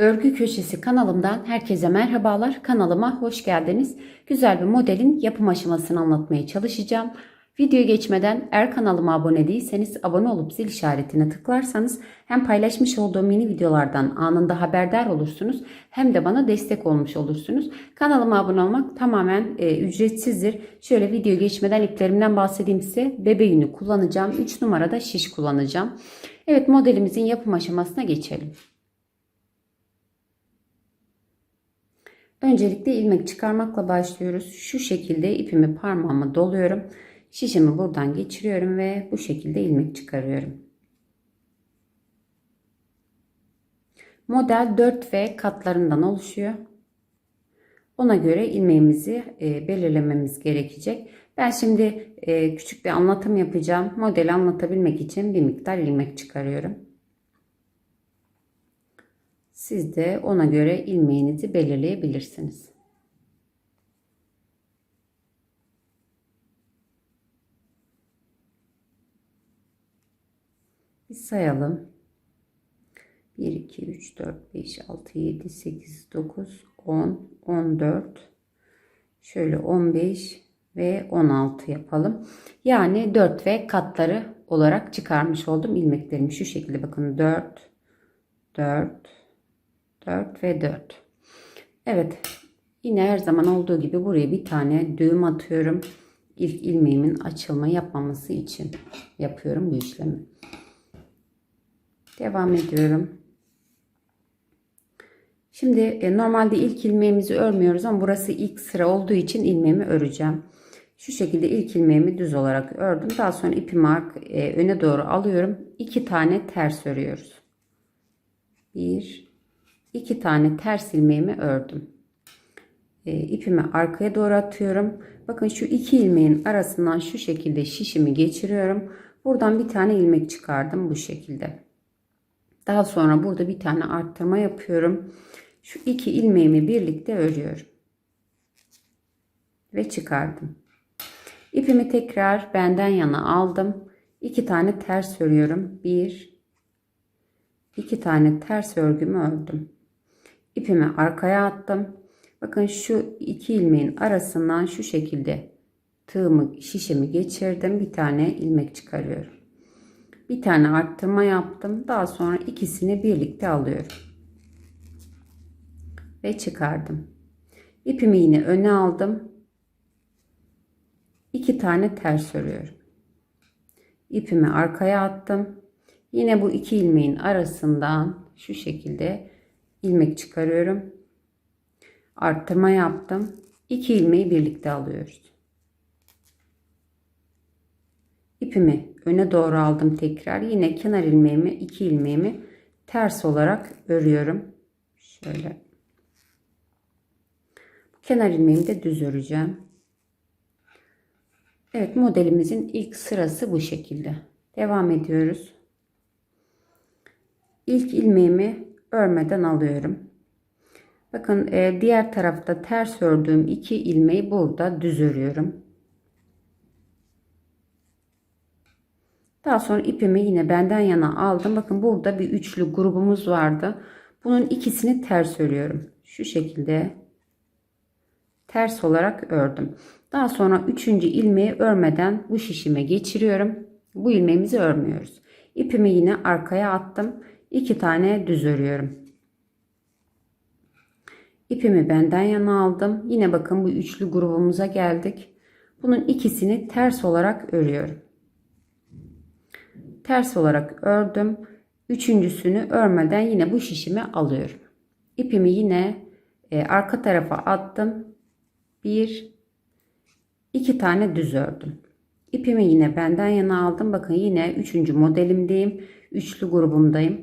Örgü Köşesi kanalımdan herkese merhabalar. Kanalıma hoş geldiniz. Güzel bir modelin yapım aşamasını anlatmaya çalışacağım. Videoya geçmeden eğer kanalıma abone değilseniz abone olup zil işaretine tıklarsanız hem paylaşmış olduğum yeni videolardan anında haberdar olursunuz hem de bana destek olmuş olursunuz. Kanalıma abone olmak tamamen e, ücretsizdir. Şöyle video geçmeden iplerimden bahsedeyim size. Bebe yünü kullanacağım. 3 numarada şiş kullanacağım. Evet modelimizin yapım aşamasına geçelim. Öncelikle ilmek çıkarmakla başlıyoruz. Şu şekilde ipimi parmağıma doluyorum. Şişimi buradan geçiriyorum ve bu şekilde ilmek çıkarıyorum. Model 4 ve katlarından oluşuyor. Ona göre ilmeğimizi e, belirlememiz gerekecek. Ben şimdi e, küçük bir anlatım yapacağım. Modeli anlatabilmek için bir miktar ilmek çıkarıyorum. Siz de ona göre ilmeğinizi belirleyebilirsiniz. Bir sayalım. 1, 2, 3, 4, 5, 6, 7, 8, 9, 10, 14. Şöyle 15 ve 16 yapalım. Yani 4 ve katları olarak çıkarmış oldum ilmeklerimi. Şu şekilde bakın 4, 4, 4 ve 4. Evet. Yine her zaman olduğu gibi buraya bir tane düğüm atıyorum. İlk ilmeğimin açılma yapmaması için yapıyorum bu işlemi. Devam ediyorum. Şimdi e, normalde ilk ilmeğimizi örmüyoruz ama burası ilk sıra olduğu için ilmeğimi öreceğim. Şu şekilde ilk ilmeğimi düz olarak ördüm. Daha sonra ipimi e, öne doğru alıyorum. İki tane ters örüyoruz. Bir, iki tane ters ilmeğimi ördüm. E, ipimi arkaya doğru atıyorum. Bakın şu iki ilmeğin arasından şu şekilde şişimi geçiriyorum. Buradan bir tane ilmek çıkardım bu şekilde. Daha sonra burada bir tane arttırma yapıyorum. Şu iki ilmeğimi birlikte örüyorum. Ve çıkardım. İpimi tekrar benden yana aldım. İki tane ters örüyorum. Bir, iki tane ters örgümü ördüm. İpimi arkaya attım. Bakın şu iki ilmeğin arasından şu şekilde tığımı şişimi geçirdim. Bir tane ilmek çıkarıyorum. Bir tane arttırma yaptım. Daha sonra ikisini birlikte alıyorum. Ve çıkardım. İpimi yine öne aldım. İki tane ters örüyorum. İpimi arkaya attım. Yine bu iki ilmeğin arasından şu şekilde ilmek çıkarıyorum. Arttırma yaptım. İki ilmeği birlikte alıyoruz. İpimi öne doğru aldım tekrar. Yine kenar ilmeğimi, iki ilmeğimi ters olarak örüyorum. Şöyle. Kenar ilmeğimi de düz öreceğim. Evet modelimizin ilk sırası bu şekilde. Devam ediyoruz. İlk ilmeğimi örmeden alıyorum. Bakın e, diğer tarafta ters ördüğüm iki ilmeği burada düz örüyorum. Daha sonra ipimi yine benden yana aldım. Bakın burada bir üçlü grubumuz vardı. Bunun ikisini ters örüyorum. Şu şekilde ters olarak ördüm. Daha sonra üçüncü ilmeği örmeden bu şişime geçiriyorum. Bu ilmeğimizi örmüyoruz. İpimi yine arkaya attım. İki tane düz örüyorum. İpimi benden yana aldım. Yine bakın bu üçlü grubumuza geldik. Bunun ikisini ters olarak örüyorum. Ters olarak ördüm. Üçüncüsünü örmeden yine bu şişimi alıyorum. İpimi yine e, arka tarafa attım. Bir, iki tane düz ördüm. İpimi yine benden yana aldım. Bakın yine üçüncü modelimdeyim. Üçlü grubumdayım.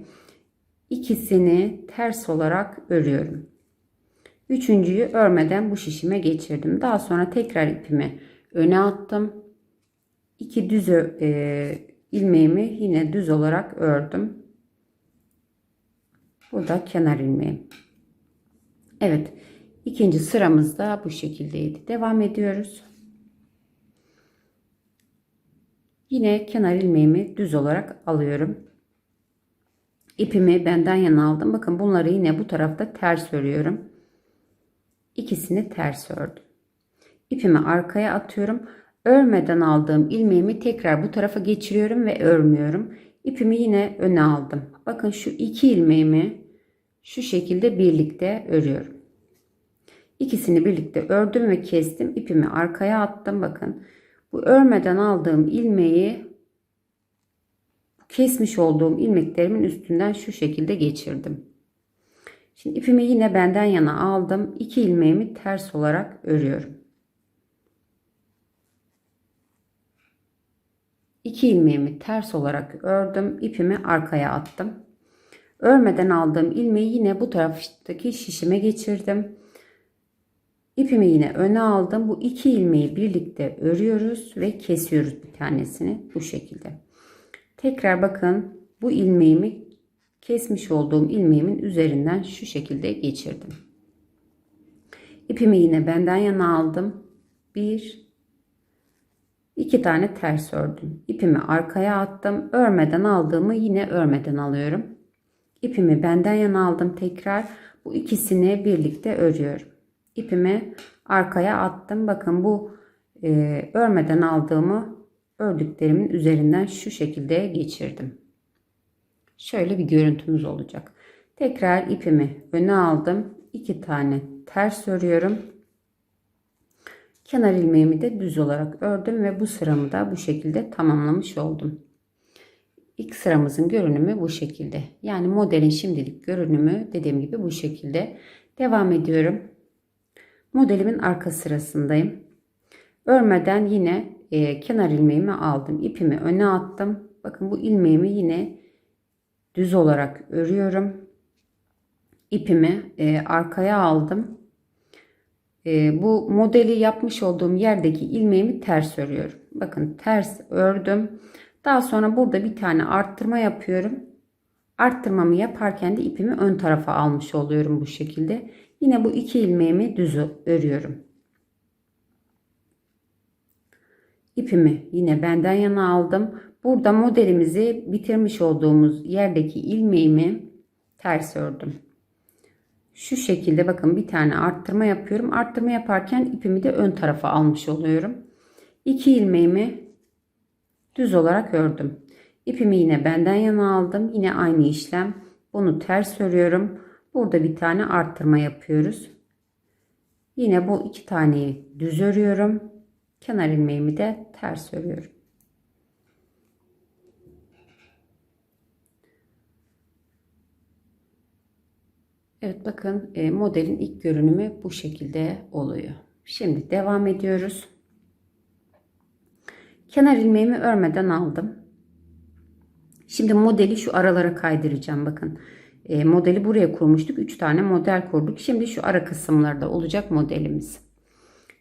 İkisini ters olarak örüyorum. Üçüncüyü örmeden bu şişime geçirdim. Daha sonra tekrar ipimi öne attım. İki düz e, ilmeğimi yine düz olarak ördüm. Bu da kenar ilmeğim. Evet. ikinci sıramız da bu şekildeydi. Devam ediyoruz. Yine kenar ilmeğimi düz olarak alıyorum. İpimi benden yana aldım. Bakın bunları yine bu tarafta ters örüyorum. İkisini ters ördüm. İpimi arkaya atıyorum. Örmeden aldığım ilmeğimi tekrar bu tarafa geçiriyorum ve örmüyorum. İpimi yine öne aldım. Bakın şu iki ilmeğimi şu şekilde birlikte örüyorum. İkisini birlikte ördüm ve kestim. İpimi arkaya attım. Bakın bu örmeden aldığım ilmeği kesmiş olduğum ilmeklerimin üstünden şu şekilde geçirdim. Şimdi ipimi yine benden yana aldım. İki ilmeğimi ters olarak örüyorum. İki ilmeğimi ters olarak ördüm. İpimi arkaya attım. Örmeden aldığım ilmeği yine bu taraftaki şişime geçirdim. İpimi yine öne aldım. Bu iki ilmeği birlikte örüyoruz ve kesiyoruz bir tanesini bu şekilde. Tekrar bakın bu ilmeğimi kesmiş olduğum ilmeğimin üzerinden şu şekilde geçirdim. İpimi yine benden yana aldım. Bir, iki tane ters ördüm. İpimi arkaya attım. Örmeden aldığımı yine örmeden alıyorum. İpimi benden yana aldım tekrar. Bu ikisini birlikte örüyorum. İpimi arkaya attım. Bakın bu e, örmeden aldığımı ördüklerimin üzerinden şu şekilde geçirdim. Şöyle bir görüntümüz olacak. Tekrar ipimi öne aldım. iki tane ters örüyorum. Kenar ilmeğimi de düz olarak ördüm ve bu sıramı da bu şekilde tamamlamış oldum. İlk sıramızın görünümü bu şekilde. Yani modelin şimdilik görünümü dediğim gibi bu şekilde. Devam ediyorum. Modelimin arka sırasındayım. Örmeden yine e, kenar ilmeğimi aldım. İpimi öne attım. Bakın bu ilmeğimi yine düz olarak örüyorum. İpimi e, arkaya aldım. E, bu modeli yapmış olduğum yerdeki ilmeğimi ters örüyorum. Bakın ters ördüm. Daha sonra burada bir tane arttırma yapıyorum. Arttırmamı yaparken de ipimi ön tarafa almış oluyorum bu şekilde. Yine bu iki ilmeğimi düz örüyorum. İpimi yine benden yana aldım. Burada modelimizi bitirmiş olduğumuz yerdeki ilmeğimi ters ördüm. Şu şekilde bakın bir tane arttırma yapıyorum. Arttırma yaparken ipimi de ön tarafa almış oluyorum. İki ilmeğimi düz olarak ördüm. İpimi yine benden yana aldım. Yine aynı işlem. Bunu ters örüyorum. Burada bir tane arttırma yapıyoruz. Yine bu iki taneyi düz örüyorum. Kenar ilmeğimi de ters örüyorum. Evet bakın e, modelin ilk görünümü bu şekilde oluyor. Şimdi devam ediyoruz. Kenar ilmeğimi örmeden aldım. Şimdi modeli şu aralara kaydıracağım bakın. E, modeli buraya kurmuştuk. 3 tane model kurduk. Şimdi şu ara kısımlarda olacak modelimiz.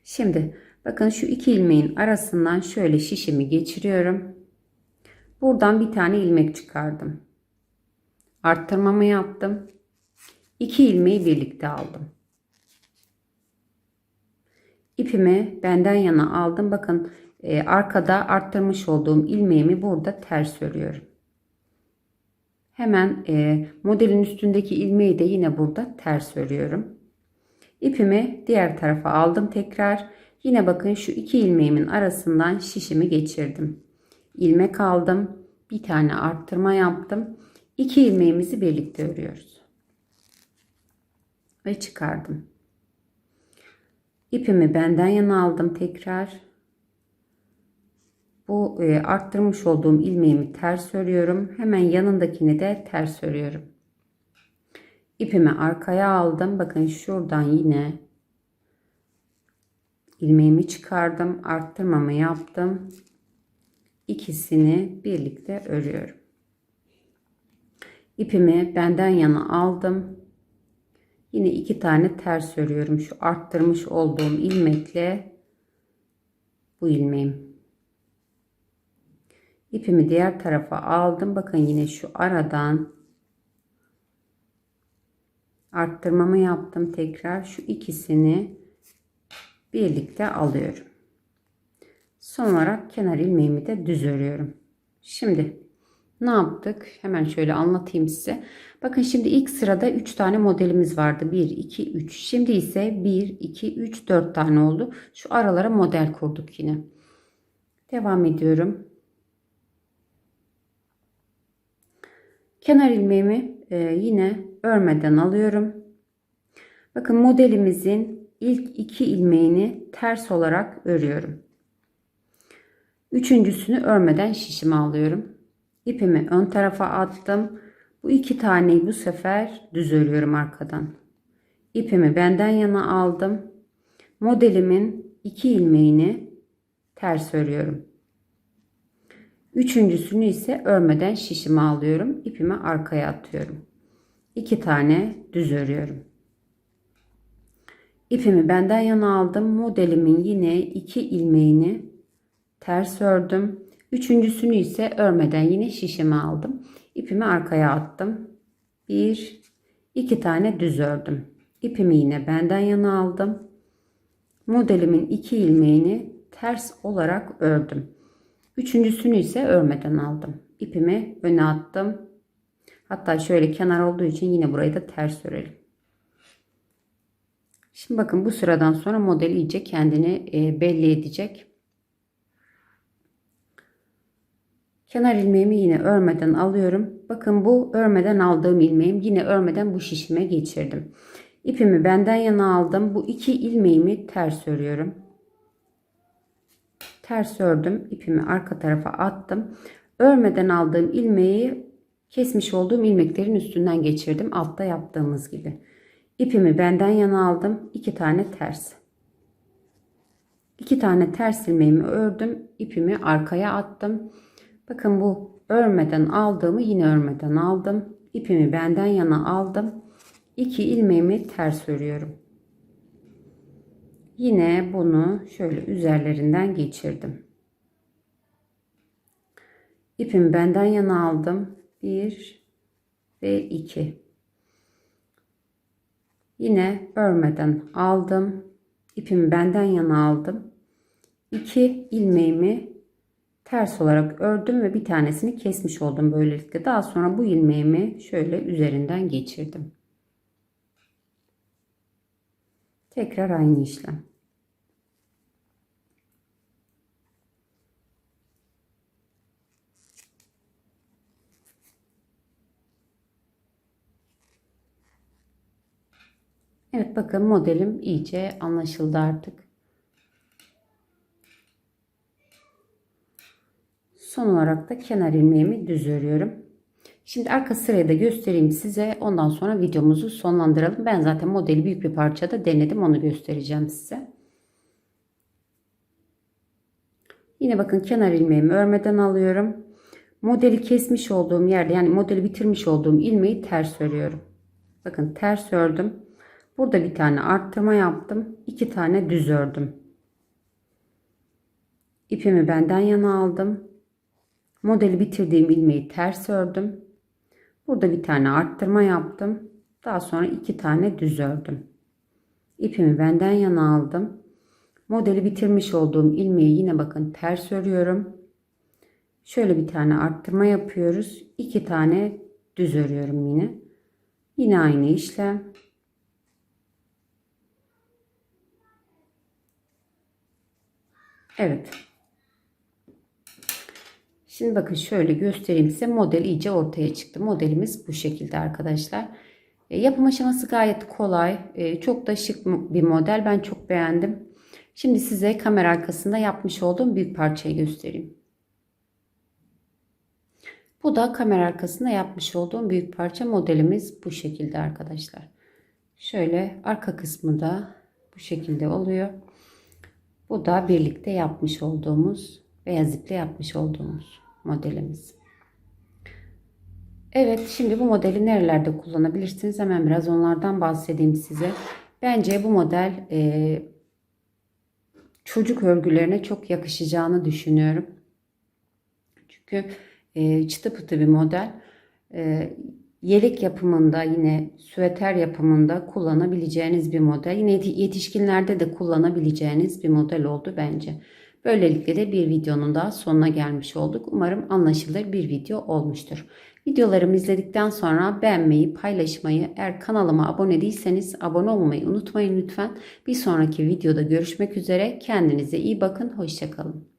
Şimdi bakın şu iki ilmeğin arasından şöyle şişimi geçiriyorum. Buradan bir tane ilmek çıkardım. Arttırmamı yaptım. 2 ilmeği birlikte aldım. İpimi benden yana aldım. Bakın e, arkada arttırmış olduğum ilmeğimi burada ters örüyorum. Hemen e, modelin üstündeki ilmeği de yine burada ters örüyorum. İpimi diğer tarafa aldım tekrar. Yine bakın şu iki ilmeğimin arasından şişimi geçirdim. İlmek aldım. Bir tane arttırma yaptım. İki ilmeğimizi birlikte örüyoruz. Ve çıkardım. İpimi benden yana aldım tekrar. Bu e, arttırmış olduğum ilmeğimi ters örüyorum. Hemen yanındakini de ters örüyorum. İpimi arkaya aldım. Bakın şuradan yine ilmeğimi çıkardım. Arttırmamı yaptım. İkisini birlikte örüyorum. İpimi benden yana aldım. Yine iki tane ters örüyorum. Şu arttırmış olduğum ilmekle bu ilmeğim. İpimi diğer tarafa aldım. Bakın yine şu aradan arttırmamı yaptım. Tekrar şu ikisini birlikte alıyorum. Son olarak kenar ilmeğimi de düz örüyorum. Şimdi Ne yaptık? Hemen şöyle anlatayım size. Bakın şimdi ilk sırada 3 tane modelimiz vardı. 1, 2, 3. Şimdi ise 1, 2, 3, 4 tane oldu. Şu aralara model kurduk yine. Devam ediyorum. Kenar ilmeğimi e, yine örmeden alıyorum. Bakın modelimizin ilk iki ilmeğini ters olarak örüyorum. Üçüncüsünü örmeden şişime alıyorum. İpimi ön tarafa attım. Bu iki taneyi bu sefer düz örüyorum arkadan. İpimi benden yana aldım. Modelimin iki ilmeğini ters örüyorum. Üçüncüsünü ise örmeden şişime alıyorum. İpimi arkaya atıyorum. İki tane düz örüyorum. İpimi benden yana aldım. Modelimin yine iki ilmeğini ters ördüm. Üçüncüsünü ise örmeden yine şişime aldım. İpimi arkaya attım. Bir, iki tane düz ördüm. İpimi yine benden yana aldım. Modelimin iki ilmeğini ters olarak ördüm. Üçüncüsünü ise örmeden aldım. İpimi öne attım. Hatta şöyle kenar olduğu için yine burayı da ters örelim. Şimdi bakın bu sıradan sonra model iyice kendini e, belli edecek. Kenar ilmeğimi yine örmeden alıyorum. Bakın bu örmeden aldığım ilmeğim yine örmeden bu şişime geçirdim. İpimi benden yana aldım. Bu iki ilmeğimi ters örüyorum. Ters ördüm. İpimi arka tarafa attım. Örmeden aldığım ilmeği kesmiş olduğum ilmeklerin üstünden geçirdim. Altta yaptığımız gibi. İpimi benden yana aldım. iki tane ters. İki tane ters ilmeğimi ördüm. İpimi arkaya attım. Bakın bu örmeden aldığımı yine örmeden aldım. İpimi benden yana aldım. İki ilmeğimi ters örüyorum. Yine bunu şöyle üzerlerinden geçirdim. İpimi benden yana aldım. Bir ve iki. Yine örmeden aldım. İpimi benden yana aldım. İki ilmeğimi ters olarak ördüm ve bir tanesini kesmiş oldum böylelikle. Daha sonra bu ilmeğimi şöyle üzerinden geçirdim. Tekrar aynı işlem. Evet bakın modelim iyice anlaşıldı artık. Son olarak da kenar ilmeğimi düz örüyorum. Şimdi arka sırayı da göstereyim size. Ondan sonra videomuzu sonlandıralım. Ben zaten modeli büyük bir parçada denedim. Onu göstereceğim size. Yine bakın kenar ilmeğimi örmeden alıyorum. Modeli kesmiş olduğum yerde yani modeli bitirmiş olduğum ilmeği ters örüyorum. Bakın ters ördüm. Burada bir tane arttırma yaptım. iki tane düz ördüm. İpimi benden yana aldım. Modeli bitirdiğim ilmeği ters ördüm. Burada bir tane arttırma yaptım. Daha sonra iki tane düz ördüm. İpimi benden yana aldım. Modeli bitirmiş olduğum ilmeği yine bakın ters örüyorum. Şöyle bir tane arttırma yapıyoruz. iki tane düz örüyorum yine. Yine aynı işlem. Evet. Şimdi bakın şöyle göstereyim size. Model iyice ortaya çıktı. Modelimiz bu şekilde arkadaşlar. E, yapım aşaması gayet kolay. E, çok da şık bir model. Ben çok beğendim. Şimdi size kamera arkasında yapmış olduğum büyük parçayı göstereyim. Bu da kamera arkasında yapmış olduğum büyük parça modelimiz bu şekilde arkadaşlar. Şöyle arka kısmı da bu şekilde oluyor. Bu da birlikte yapmış olduğumuz beyaz iple yapmış olduğumuz modelimiz. Evet şimdi bu modeli nerelerde kullanabilirsiniz? Hemen biraz onlardan bahsedeyim size. Bence bu model e, çocuk örgülerine çok yakışacağını düşünüyorum. Çünkü e, çıtı pıtı bir model. E, yelek yapımında yine süveter yapımında kullanabileceğiniz bir model. Yine yetişkinlerde de kullanabileceğiniz bir model oldu bence. Böylelikle de bir videonun daha sonuna gelmiş olduk. Umarım anlaşılır bir video olmuştur. Videolarımı izledikten sonra beğenmeyi, paylaşmayı, eğer kanalıma abone değilseniz abone olmayı unutmayın lütfen. Bir sonraki videoda görüşmek üzere. Kendinize iyi bakın. Hoşçakalın.